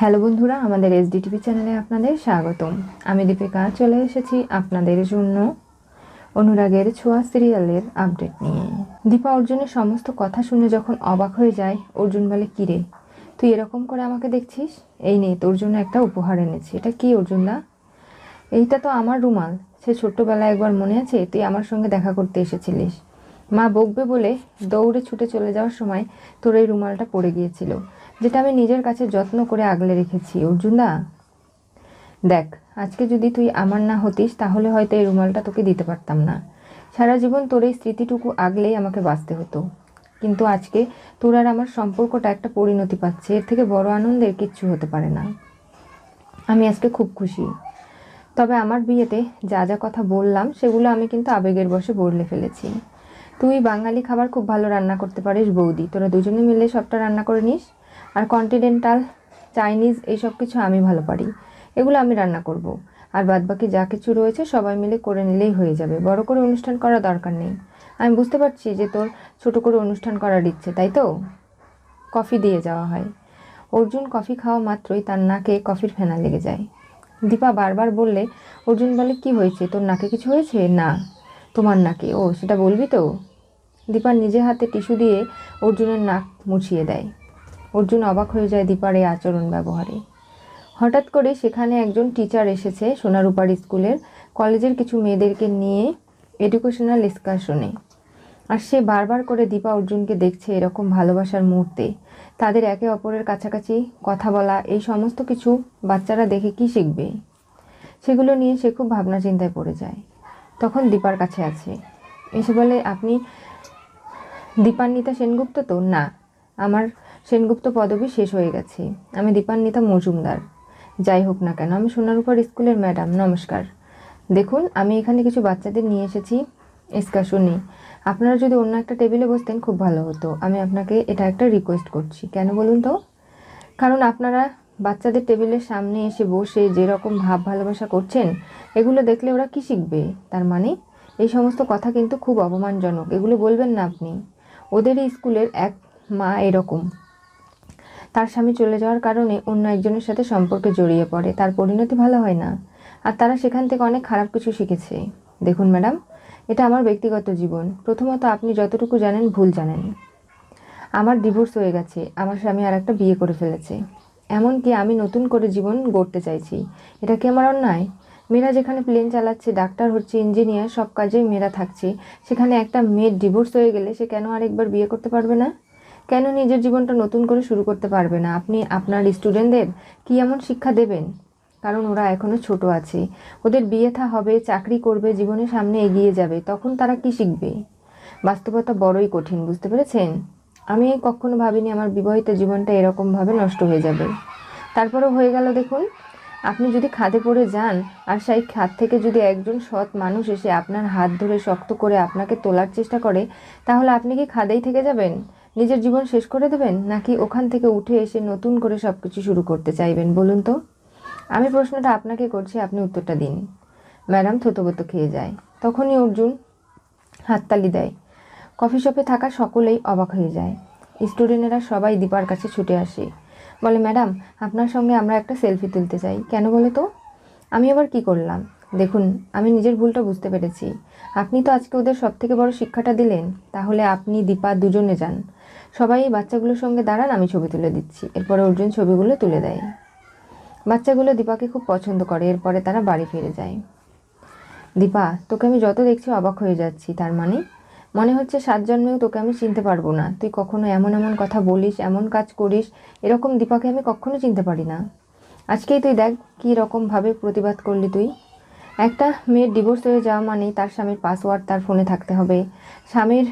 Hello বন্ধুরা, আমাদের SDTV চ্যানেলে আপনাদের স্বাগতম। আমি দীপিকা, চলে এসেছি আপনাদের জন্য অনুরাগের ছোঁয়া সিরিয়ালের আপডেট নিয়ে। দীপা অর্জুনের সমস্ত কথা শুনে যখন অবাক হয়ে যায়, অর্জুন বলে, কিরে, তুই এরকম করে আমাকে দেখছিস? এই নে, তোর জন্য একটা উপহার এনেছি। এটা কি অর্জুনদা এইটা তো আমার রুমাল। সে ছোট্টবেলায় একবার মনে আছে, তুই আমার সঙ্গে দেখা করতে এসেছিলিস। মা বকবে বলে দৌড়ে ছুটে চলে যাওয়ার সময় তোর এই রুমালটা পড়ে গিয়েছিল। যেটা আমি নিজের কাছে যত্ন করে আগলে রেখেছি, অর্জুনদা। দেখ, আজকে যদি তুই আমার না হতিস, তাহলে হয়তো এই রুমালটা তোকে দিতে পারতাম না। সারা জীবন তোর এই স্মৃতিটুকু আগলেই আমাকে বাঁচতে হতো। কিন্তু আজকে তোর আর আমার সম্পর্কটা একটা পরিণতি পাচ্ছে, এর থেকে বড় আনন্দের কিচ্ছু হতে পারে না। আমি আজকে খুব খুশি। তবে আমার বিয়েতে যা যা কথা বললাম, সেগুলো আমি কিন্তু আবেগের বসে বদলে ফেলেছি। তুই বাঙালি খাবার খুব ভালো রান্না করতে পারিস, বৌদি। তোরা দুজনে মিলে সবটা রান্না করে নিস। আর কন্টিনেন্টাল চাইনিজ এইসব কিছু আমি ভালো পারি। এগুলো আমি রান্না করব। আর বাদবাকি যা কিছু রয়েছে সবাই মিলে করে নিলেই হয়ে যাবে। বড় করে অনুষ্ঠান করার দরকার নেই। আমি বুঝতে পারছি যে তোর ছোট করে অনুষ্ঠান করার ইচ্ছে, তাই তো? কফি দিয়ে যাওয়া হয়। অর্জুন কফি খাওয়া মাত্রই তার নাকে কফির ফেনা লেগে যায়। দীপা বারবার বললে, অর্জুন বলে, কি হয়েছে? তোর নাকে কিছু হয়েছে? না। তোমার নাকে? ও, সেটা বলবি তো? দীপা নিজে হাতে টিস্যু দিয়ে অর্জুনের নাক মুছিয়ে দেয়। অর্জুন অবাক হয়ে যায় দীপার এই আচরণ ব্যবহারে। হঠাৎ করে সেখানে একজন টিচার এসেছে সোনারূপার স্কুলের, কলেজের কিছু মেয়েদেরকে নিয়ে এডুকেশনাল এক্সকারশনে আর সে বারবার করে দীপা অর্জুনকে দেখছে এরকম ভালোবাসার মুহূর্তে। তাদের একে অপরের কাছাকাছি কথা বলা, এই সমস্ত কিছু বাচ্চারা দেখে কি শিখবে? সেগুলো নিয়ে সে খুব ভাবনা চিন্তায় পড়ে যায়। তখন দীপার কাছে আছে। এসে বলে, আপনি দীপান্বিতা সেনগুপ্ত তো? না, আমার সেনগুপ্ত পদবি শেষ হয়ে গেছে। আমি দীপান্বিতা মজুমদার। যাই হোক না কেন, আমি সোনারূপার স্কুলের ম্যাডাম, নমস্কার। দেখুন, আমি এখানে কিছু বাচ্চাদের নিয়ে এসেছি। এক্সকাশনে আপনারা যদি অন্য একটা টেবিলে বসতেন খুব ভালো হতো। আমি আপনাকে এটা একটা রিকোয়েস্ট করছি। কেন বলুন তো? কারণ আপনারা বাচ্চাদের টেবিলের সামনে এসে বসে যেরকম ভাব ভালোবাসা করছেন, এগুলো দেখলে ওরা কি শিখবে? তার মানে এই সমস্ত কথা কিন্তু খুব অপমানজনক। এগুলো বলবেন না আপনি। ওদের স্কুলের এক মা এরকম। তার স্বামী চলে যাওয়ার কারণে অন্য একজনের সাথে সম্পর্কে জড়িয়ে পড়ে। তার পরিণতি ভালো হয় না। আর তারা সেখান থেকে অনেক খারাপ কিছু শিখেছে। দেখুন ম্যাডাম, এটা আমার ব্যক্তিগত জীবন। প্রথমত আপনি যতটুকু জানেন, ভুল জানেন। আমার ডিভোর্স হয়ে গেছে। আমার স্বামী আর একটা বিয়ে করে ফেলেছে। এমনকি আমি নতুন করে জীবন গড়তে চাইছি। এটা কি আমার অন্যায়? মেয়েরা যেখানে প্লেন চালাচ্ছে, ডাক্তার হচ্ছে ইঞ্জিনিয়ার সব কাজেই মেয়েরা থাকছে। সেখানে একটা মেয়ের ডিভোর্স হয়ে গেলে সে কেন আরেকবার বিয়ে করতে পারবে না? কেন নিজের জীবনটা নতুন করে শুরু করতে পারবে না? আপনি আপনার স্টুডেন্টদের কি এমন শিক্ষা দেবেন? কারণ ওরা এখনও ছোট আছে। ওদের বিয়ে থা হবে, চাকরি করবে, জীবনের সামনে এগিয়ে যাবে। তখন তারা কি শিখবে? বাস্তবতা বড়ই কঠিন, বুঝতে পেরেছেন? আমি কখনো ভাবিনি আমার বিবাহিত জীবনটা এরকমভাবে নষ্ট হয়ে যাবে। তারপরেও হয়ে গেল দেখুন, আপনি যদি খাদে পড়ে যান, আর সেই খাদ থেকে যদি একজন সৎ মানুষ এসে আপনার হাত ধরে শক্ত করে আপনাকে তোলার চেষ্টা করে, তাহলে আপনি কি খাদেই থেকে যাবেন? নিজের জীবন শেষ করে দেবেন, নাকি ওখান থেকে উঠে এসে নতুন করে সব কিছু শুরু করতে চাইবেন? বলুন তো। আমি প্রশ্নটা আপনাকে করছি, আপনি উত্তরটা দিন। ম্যাডাম থতবত খেয়ে যায়। তখনই অর্জুন হাততালি দেয়। কফি শপে থাকা সকলেই অবাক হয়ে যায়। স্টুডেন্টেরা সবাই দীপার কাছে ছুটে আসে। বলে, ম্যাডাম, আপনার সঙ্গে আমরা একটা সেলফি তুলতে চাই। কেন বলে তো? আমি আবার কি করলাম? দেখুন, আমি নিজের ভুলটা বুঝতে পেরেছি। আপনি তো আজকে ওদের সব থেকে বড় শিক্ষাটা দিলেন। তাহলে আপনি দীপা দুজনে যান। সবাই বাচ্চাগুলোর সঙ্গে দাঁড়ান, আমি ছবি তুলে দিচ্ছি। এরপরে অর্জুন ছবিগুলো তুলে দেয়। বাচ্চাগুলো দীপাকে খুব পছন্দ করে, এরপরে তারা বাড়ি ফিরে যায়। দীপা, তোকে আমি যত দেখছি অবাক হয়ে যাচ্ছি, তার মানে? মনে হচ্ছে সাত জন্মেও তোকে আমি চিনতে পারব না। তুই কখনো এমন এমন কথা বলিস, এমন কাজ করিস, এরকম দীপাকে আমি কখনো চিনতে পারি না। আজকেই তুই দেখ কী রকমভাবে প্রতিবাদ করলি তুই। একটা মেয়ের ডিভোর্স হয়ে যাওয়া মানে তার স্বামীর পাসওয়ার্ড তার ফোনে থাকতে হবে। স্বামীর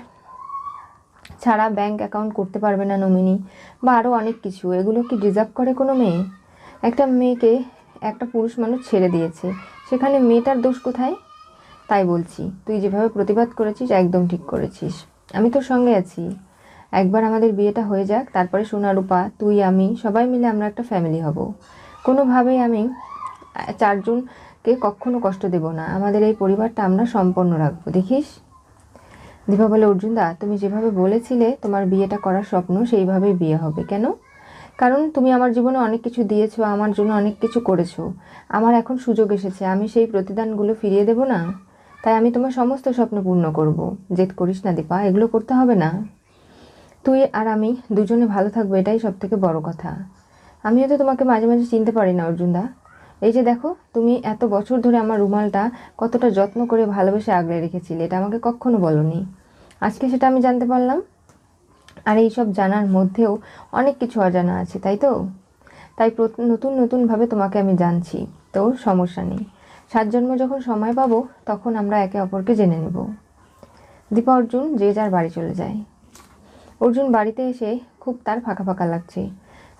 ছাড়া ব্যাংক অ্যাকাউন্ট করতে পারবে না নমিনি বা আরও অনেক কিছু। এগুলো কি ডিজার্ভ করে কোনো মেয়ে? একটা মেয়েকে একটা পুরুষ মানুষ ছেড়ে দিয়েছে। সেখানে মেয়েটার দোষ কোথায়? তাই বলছি, তুই যেভাবে প্রতিবাদ করেছিস একদম ঠিক করেছিস। আমি তোর সঙ্গে আছি। একবার আমাদের বিয়েটা হয়ে যাক, তারপরে সোনারূপা, তুই, আমি সবাই মিলে আমরা একটা ফ্যামিলি হব। কোনোভাবেই আমি চারজনকে কখনো কষ্ট দেব না। আমাদের এই পরিবারটা আমরা সম্পন্ন রাখব। দেখিস? দীপা বলে অর্জুনদা, তুমি যেভাবে বলেছিলে তোমার বিয়েটা করার স্বপ্ন, সেইভাবেই বিয়ে হবে। কেন? কারণ তুমি আমার জীবনে অনেক কিছু দিয়েছ, আমার জন্য অনেক কিছু করেছ। আমার এখন সুযোগ এসেছে, আমি সেই প্রতিদানগুলো ফিরিয়ে দেব না। তাই আমি তোমার সমস্ত স্বপ্ন পূর্ণ করব। জেদ করিস না, দীপা, এগুলো করতে হবে না। তুই আর আমি দুজনে ভালো থাকব, এটাই সব থেকে বড় কথা। আমিও তো তোমাকে মাঝে মাঝে চিনতে পারি না, অর্জুনদা। এই যে দেখো, তুমি এত বছর ধরে আমার রুমালটা কতটা যত্ন করে ভালোবেসে আগলে রেখেছিলে, এটা আমাকে কখনো বলনি। আজকে সেটা আমি জানতে পারলাম। আর এই সব জানার মধ্যেও অনেক কিছু অজানা আছে, তাই তো? তাই নতুন নতুনভাবে তোমাকে আমি জানছি, তো সমস্যা নেই। সাত জন্ম যখন সময় পাবো, তখন আমরা একে অপরকে জেনে নেব। দীপা অর্জুন যে যার বাড়ি চলে যায়। অর্জুন বাড়িতে এসে খুব তার ফাঁকা ফাঁকা লাগছে।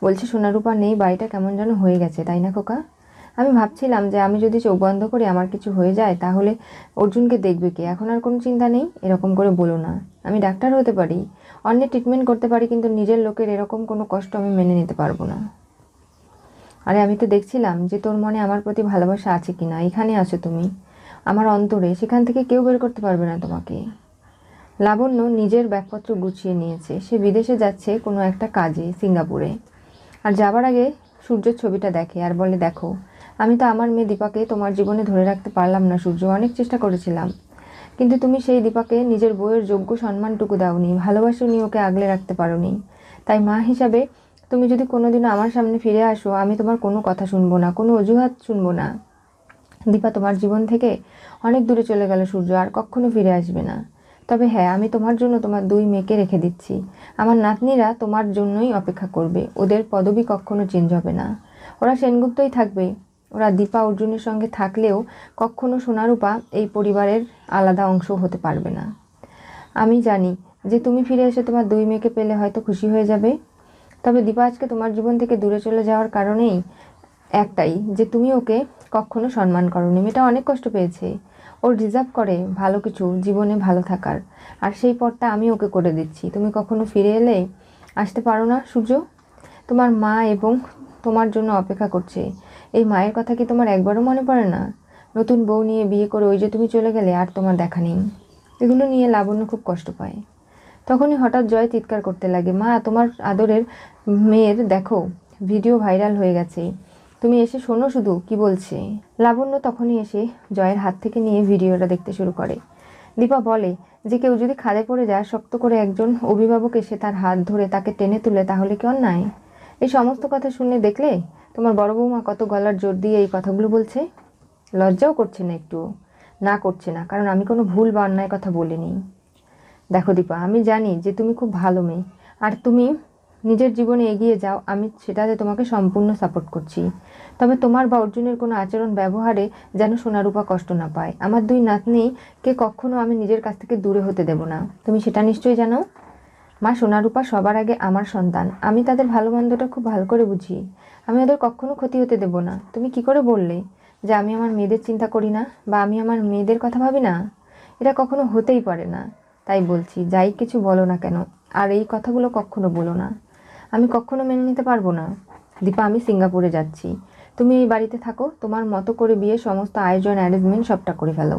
বলছে, সোনারূপা, নেই, বাড়িটা কেমন যেন হয়ে গেছে, তাই না খোকা? আমি ভাবছিলাম যে আমি যদি চোখ বন্ধ করে আমার কিছু হয়ে যায়, তাহলে অর্জুনকে দেখবে কে? এখন আর কোনো চিন্তা নেই, এরকম করে বলো না। আমি ডাক্তার হতে পারি, অন্যের ট্রিটমেন্ট করতে পারি, কিন্তু নিজের লোকের এরকম কোনো কষ্ট আমি মেনে নিতে পারব না। আরে, আমি তো দেখছিলাম যে তোর মনে আমার প্রতি ভালোবাসা আছে কি না এখানে আছো তুমি। আমার অন্তরে, সেখান থেকে কেউ বের করতে পারবে না তোমাকে। লাবণ্য নিজের ব্যাগপত্র গুছিয়ে নিয়েছে। সে বিদেশে যাচ্ছে কোনো একটা কাজে, সিঙ্গাপুরে। আর যাবার আগে সূর্যের ছবিটা দেখে আর বলে, দেখো আমি তো আমার মেয়ে দীপাকে তোমার জীবনে ধরে রাখতে পারলাম না, সূর্য। অনেক চেষ্টা করেছিলাম। কিন্তু তুমি সেই দীপাকে নিজের বইয়ের যোগ্য সম্মানটুকু দাওনি ভালোবাসোনি ওকে আগলে রাখতে পারোনি। তাই মা হিসাবে তুমি যদি কোনোদিনও আমার সামনে ফিরে আসো, আমি তোমার কোনো কথা শুনব না, কোনো অজুহাত শুনব না। দীপা তোমার জীবন থেকে অনেক দূরে চলে গেল, সূর্য, আর কখনো ফিরে আসবে না। তবে হ্যাঁ আমি তোমার জন্য তোমার দুই মেয়েকে রেখে দিচ্ছি। আমার নাতনিরা তোমার জন্যই অপেক্ষা করবে, ওদের পদবি কখনো চেঞ্জ হবে না। ওরা সেনগুপ্তই থাকবে। ওরা দীপা অর্জুনের সঙ্গে থাকলেও কখনো সোনারূপা এই পরিবারের আলাদা অংশ হতে পারবে না। আমি জানি যে তুমি ফিরে এসে তোমার দুই মেয়েকে পেলে হয়তো খুশি হয়ে যাবে। তবে দীপা আজকে তোমার জীবন থেকে দূরে চলে যাওয়ার কারণেই একটাই যে তুমি ওকে কখনো সম্মান করনি। মেয়েটা অনেক কষ্ট পেয়েছে। ও ডিজার্ভ করে ভালো কিছু, জীবনে ভালো থাকার। আর সেই পথটা আমি ওকে করে দিচ্ছি। তুমি কখনো ফিরে এলে আসতে পারো না, সূর্য। তোমার মা এবং তোমার জন্য অপেক্ষা করছে। এই মায়ের কথা কি তোমার একবারও মনে পড়ে না? নতুন বউ নিয়ে বিয়ে করে ওই যে তুমি চলে গেলে আর তোমার দেখা নেই। এগুলো নিয়ে লাবণ্য খুব কষ্ট পায়। তখনই হঠাৎ জয় চিৎকার করতে লাগে, মা, তোমার আদরের মেয়ের দেখো, ভিডিও ভাইরাল হয়ে গেছে। তুমি এসে শোনো শুধু, কি বলছে? লাবণ্য তখনই এসে জয়ের হাত থেকে নিয়ে ভিডিওটা দেখতে শুরু করে। দীপা বলে, যে কেউ যদি খাদে পড়ে যায়, শক্ত করে একজন অভিভাবক এসে তার হাত ধরে তাকে টেনে তুলে, তাহলে কি অন্যায়? এই সমস্ত কথা শুনে দেখলে তোমার বড় বৌমা কত গলার জোর দিয়ে এই কথাগুলো বলছে? লজ্জাও করছে না একটু। না করছে না, কারণ আমি কোনো ভুল বা অন্যায় কথা বলিনি। দেখো দীপা, আমি জানি যে তুমি খুব ভালো মেয়ে। আর তুমি নিজের জীবনে এগিয়ে যাও, আমি সেটাতে তোমাকে সম্পূর্ণ সাপোর্ট করছি। তবে তোমার বা অর্জুনের কোনো আচরণ ব্যবহারে যেন সোনারূপা কষ্ট না পায়। আমার দুই নাতনিকে কখনো আমি নিজের কাছ থেকে দূরে হতে দেব না। তুমি সেটা নিশ্চয়ই জানো? মা সোনারূপা সবার আগে আমার সন্তান। আমি তাদের ভালো মন্দটা খুব ভালো করে বুঝি। আমি ওদের কখনো ক্ষতি হতে দেব না। তুমি কি করে বললে যে আমি আমার মেয়েদের চিন্তা করি না বা আমি আমার মেয়েদের কথা ভাবি না? এটা কখনো হতেই পারে না। তাই বলছি, যাই কিছু বলো না কেন, আর এই কথাগুলো কখনো বলো না। আমি কখনো মেনে নিতে পারব না। দীপা, আমি সিঙ্গাপুরে যাচ্ছি। তুমি এই বাড়িতে থাকো, তোমার মতো করে বিয়ে সমস্ত আয়োজন, অ্যারেঞ্জমেন্ট সবটা করে ফেলো।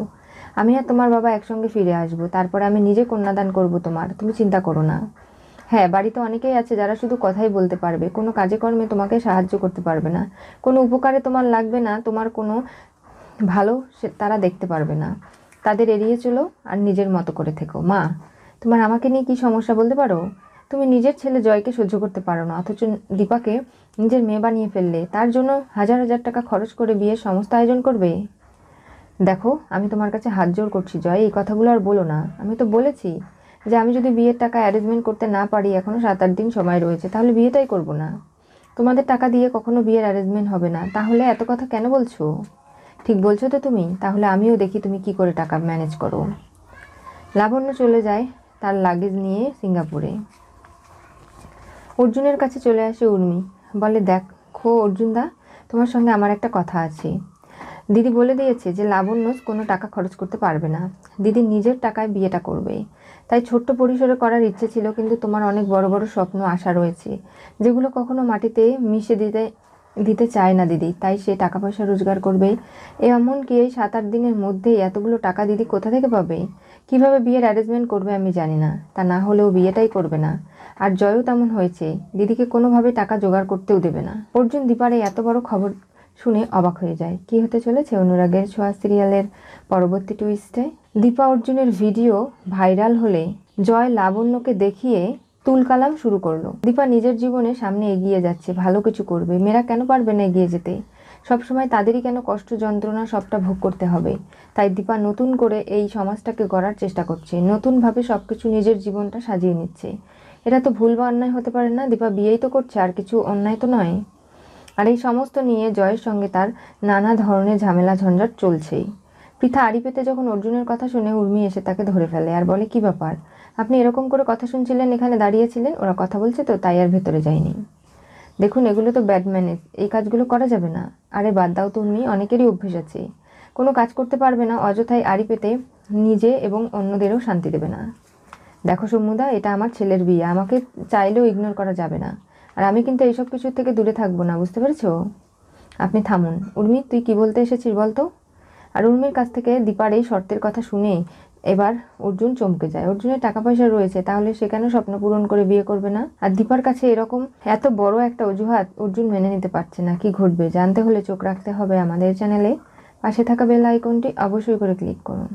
আমি আর তোমার বাবা একসঙ্গে ফিরে আসব, তারপরে আমি নিজে কন্যাদান করব তোমার, তুমি চিন্তা করো না। হ্যাঁ বাড়িতে অনেকেই আছে যারা শুধু কথাই বলতে পারবে, কোনো কাজে কর্মে তোমাকে সাহায্য করতে পারবে না। কোনো উপকারে তোমার লাগবে না, তোমার কোনো ভালো সে তারা দেখতে পারবে না। তাদের এড়িয়ে চলো আর নিজের মতো করে থেকো। মা, তোমার আমাকে নিয়ে কি সমস্যা বলতে পারো? তুমি নিজের ছেলে জয়কে সহ্য করতে পারো না, অথচ দীপাকে নিজের মেয়ে বানিয়ে ফেললে, তার জন্য হাজার হাজার টাকা খরচ করে বিয়ের সমস্ত আয়োজন করবে? দেখো, আমি তোমার কাছে হাত জোর করছি, জয়, এই কথাগুলো আর বলো না। আমি তো বলেছি যে আমি যদি বিয়ের টাকা অ্যারেঞ্জমেন্ট করতে না পারি এখনও সাত আট দিন সময় রয়েছে, তাহলে বিয়েটাই করব না। তোমাদের টাকা দিয়ে কখনো বিয়ের অ্যারেঞ্জমেন্ট হবে না। তাহলে এত কথা কেন বলছো? ঠিক বলছো তো তুমি? তাহলে আমিও দেখি তুমি কি করে টাকা ম্যানেজ করো। লাবণ্য চলে যায় তার লাগেজ নিয়ে সিঙ্গাপুরে। অর্জুনের কাছে চলে আসে উর্মি। বলে, দেখো অর্জুনদা, তোমার সঙ্গে আমার একটা কথা আছে। দিদি বলে দিয়েছে যে লাবণ্য কোনো টাকা খরচ করতে পারবে না। দিদি নিজের টাকায় বিয়েটা করবে। তাই ছোট্ট পরিসরে করার ইচ্ছে ছিল, কিন্তু তোমার অনেক বড় বড় স্বপ্ন, আশা রয়েছে, যেগুলো কখনো মাটিতে মিশে দিতে দিতে চায় না দিদি। তাই সে টাকা পয়সা রোজগার করবে। এমনকি এই সাত আট দিনের মধ্যেই এতগুলো টাকা দিদি কোথা থেকে পাবে? কীভাবে বিয়ের অ্যারেঞ্জমেন্ট করবে আমি জানি না। তা না হলেও বিয়েটাই করবে না। আর জয়ও তেমন হয়েছে। দিদিকে কোনোভাবে টাকা জোগাড় করতেও দেবে না। অর্জুন দীপার এত বড় খবর শুনে অবাক হয়ে যায়। কি হতে চলেছে? অনুরাগের ছোঁয়া সিরিয়ালের পরবর্তী টুইস্টে দীপা অর্জুনের ভিডিও ভাইরাল হলে জয় লাবণ্যকে দেখিয়ে তুলকালাম শুরু করল। দীপা নিজের জীবনে সামনে এগিয়ে যাচ্ছে, ভালো কিছু করবে। মেয়েরা কেন পারবে না এগিয়ে যেতে? সবসময় তাদেরই কেন কষ্ট, যন্ত্রণা সবটা ভোগ করতে হবে? তাই দীপা নতুন করে এই সমাজটাকে গড়ার চেষ্টা করছে। নতুনভাবে সব কিছু নিজের জীবনটা সাজিয়ে নিচ্ছে। এটা তো ভুল বা অন্যায় হতে পারে না। দীপা বিয়েই তো করছে, আর কিছু অন্যায় তো নয়। আর এই সমস্ত নিয়ে জয়ের সঙ্গে তার নানা ধরনের ঝামেলা ঝঞ্ঝাট চলছেই। পৃথা আড়ি পেতে যখন অর্জুনের কথা শুনে উর্মি এসে তাকে ধরে ফেলে আর বলে, কি ব্যাপার? আপনি এরকম করে কথা শুনছিলেন, এখানে দাঁড়িয়েছিলেন? ওরা কথা বলছে তো, তাই আর ভেতরে যায়নি। দেখুন, এগুলো তো ব্যাড ম্যানেজ এই কাজগুলো করা যাবে না। আরে বাদ দাও তো উর্মি, অনেকেরই অভ্যেস আছে। কোনো কাজ করতে পারবে না অযথায় আড়ি পেতে নিজে এবং অন্যদেরও শান্তি দেবে না। দেখো সমুদা এটা আমার ছেলের বিয়ে। আমাকে চাইলেও ইগনোর করা যাবে না। আর আমি কিন্তু এইসব কিছুর থেকে দূরে থাকব না, বুঝতে পেরেছ? আপনি থামুন। উর্মি, তুই কি বলতে এসেছিস বলতো আর উর্মির কাছ থেকে দীপার এই শর্তের কথা শুনে এবার অর্জুন চমকে যায়। অর্জুনের টাকা পয়সা রয়েছে, তাহলে সে কেন স্বপ্ন পূরণ করে বিয়ে করবে না? আর দীপার কাছে এরকম এত বড় একটা অজুহাত অর্জুন মেনে নিতে পারছে না। কি ঘটবে? জানতে হলে চোখ রাখতে হবে আমাদের চ্যানেলে। পাশে থাকা বেল আইকনটি অবশ্যই করে ক্লিক করুন।